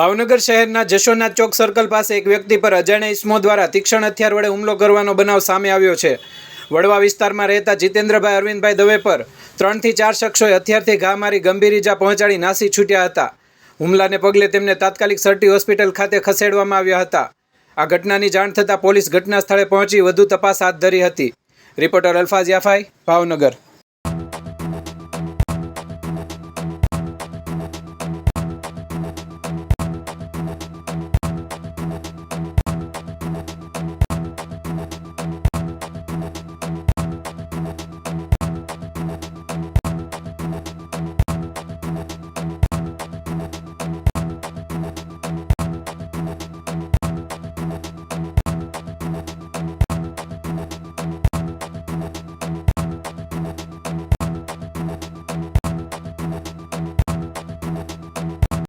ભાવનગર શહેરના જશોનાથ ચોક સર્કલ પાસે એક વ્યક્તિ પર અજાણ્યા ઇસમો દ્વારા તીક્ષ્ણ હથિયાર વડે હુમલો કરવાનો બનાવ સામે આવ્યો છે. વડવા વિસ્તારમાં રહેતા જીતેન્દ્રભાઈ અરવિંદભાઈ દવે પર ત્રણથી ચાર શખ્સોએ હથિયારથી ઘા મારી ગંભીર ઇજા પહોંચાડી નાસી છૂટ્યા હતા. હુમલાને પગલે તેમને તાત્કાલિક સરટી હોસ્પિટલ ખાતે ખસેડવામાં આવ્યા હતા. આ ઘટનાની જાણ થતાં પોલીસ ઘટના સ્થળે પહોંચી વધુ તપાસ હાથ ધરી હતી. રિપોર્ટર અલ્ફાઝ યાફાઈ, ભાવનગર.